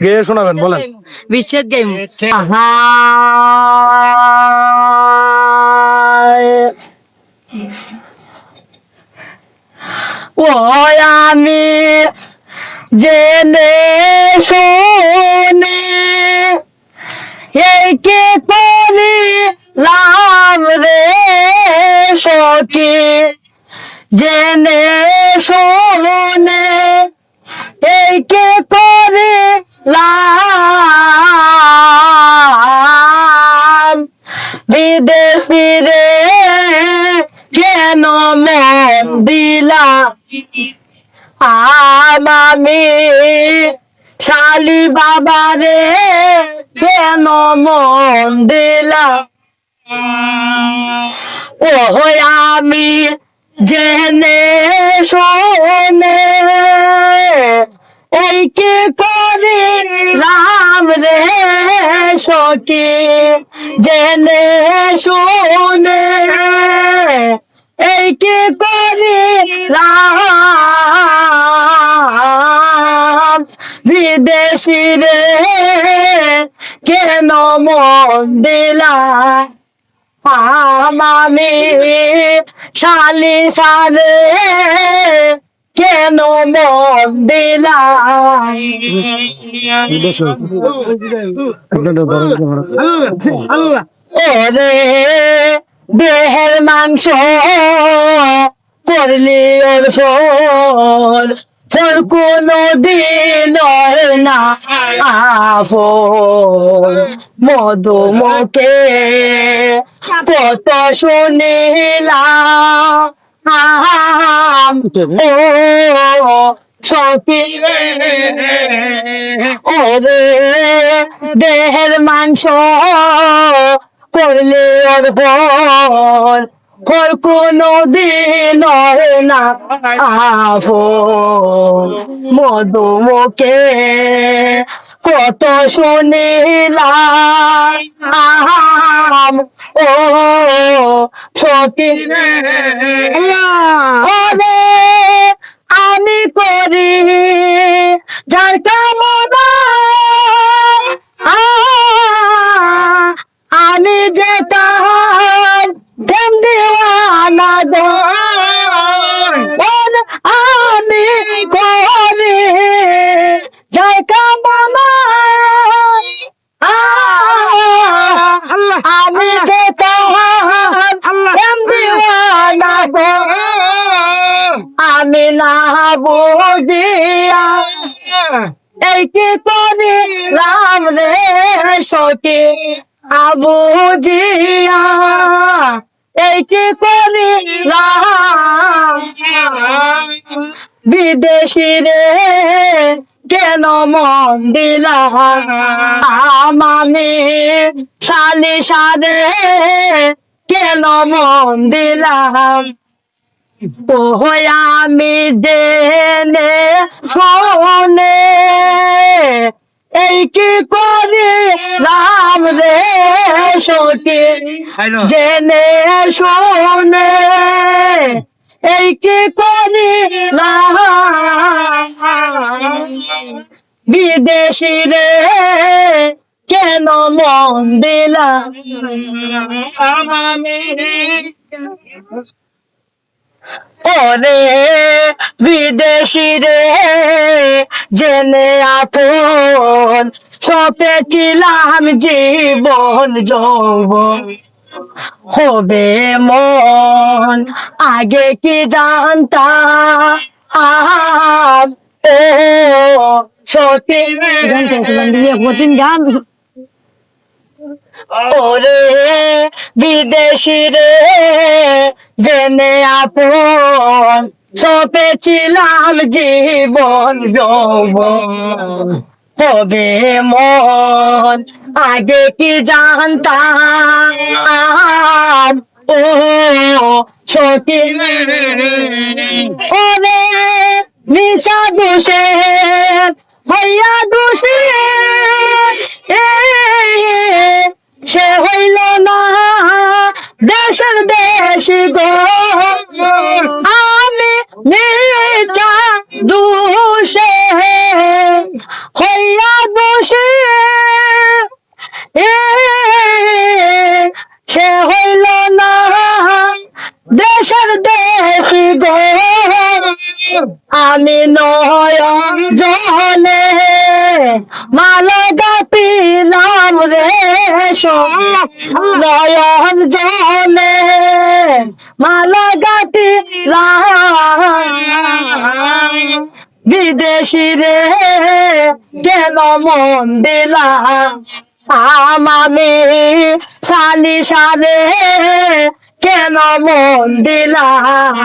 গেয়ে শোনাবেন বলেন। বিচ্ছেদ গাইম ও আমি জেনে শুনে এই কে করি লাভ রে সখী। জেনে শুনে এই কে করে লাম বিদেশি রে কেন মন দিলা? আমি শালি বাবা রে কেন মন দিলা? ও আমি জেনে কি করি রাম রে সখী? জেনে শোনে। এই কি করি রাম? বিদেশি রে, কেন মন দিলা? আমি শালি সারে কেন মন দিলাই? ওরে দেহের মাংস করলি ওর ফোন তোর কোনো দিন না মধুমুখে কত শুনিলাম। সপি দেহের মাংস করলে ওর কোনো দিন না মধুমুখে কত শুনিলাম ও সতী এই কি রাম রে সখী আবুজিয়া এই কি করি বিদেশি রে, কেন মন দিলা? আমি শালি সারে কেন মন দিলাম? আমি জেনে শোনে এই কি করে রাম রে সখী? জেনে শোনে এই কি করে বিদেশি রে কেন মন দিলাম? ওরে বিদেশি রে, জেনে আপন সপে কিলাম জীবন যৌবন। হবে মন, আগে কি জানতা আম ও সত্যি গান গান। ওরে বিদেশি রে, জেনে আপন সপেছিলাম জীবন যৌবন। হবে মন, আগে কি জানতাম? ও সত্যি ওরে নিচা দোষে হইয়া দোষে আমি নয়ন জনে মালা গাপিলাম রে নয়ন জনে মালা গাপিলাম বিদেশি রে, কেন মন দিলাম? আমি সালিসারে কেন মন দিলাম